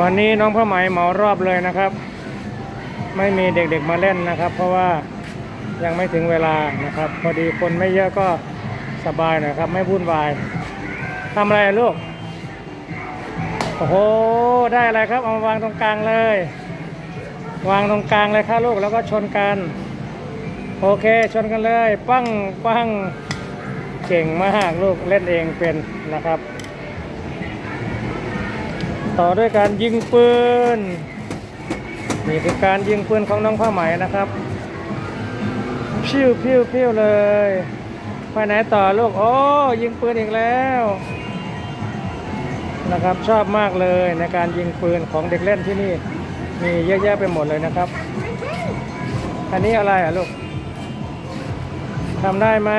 วันนี้น้องผ้าไหมเหมารอบเลยนะครับ ไม่มีเด็กๆมาเล่นนะครับ เพราะว่ายังไม่ถึงเวลานะครับ พอดีคนไม่เยอะก็สบายหน่อยครับ ไม่วุ่นวายทำอะไรลูกโอ้โหได้อะไรครับเอามาวางตรงกลางเลย วางตรงกลางเลยค่ะลูกแล้วก็ชนกัน โอเคชนกันเลย ปั้งปั้งเก่งมากลูกเล่นเองเป็นนะครับ ต่อด้วยการยิงปืนนี่คือการยิงปืนของน้องผ้าไหมนะครับพิ้วพิ้วพิ้วเลยไปไหนต่อลูกโอ้ยิงปืนอีกแล้วนะครับชอบมากเลยในการยิงปืนของเด็กเล่นที่นี่ มีเยอะแยะไปหมดเลยนะครับ อันนี้อะไรอะลูกทำได้ไหม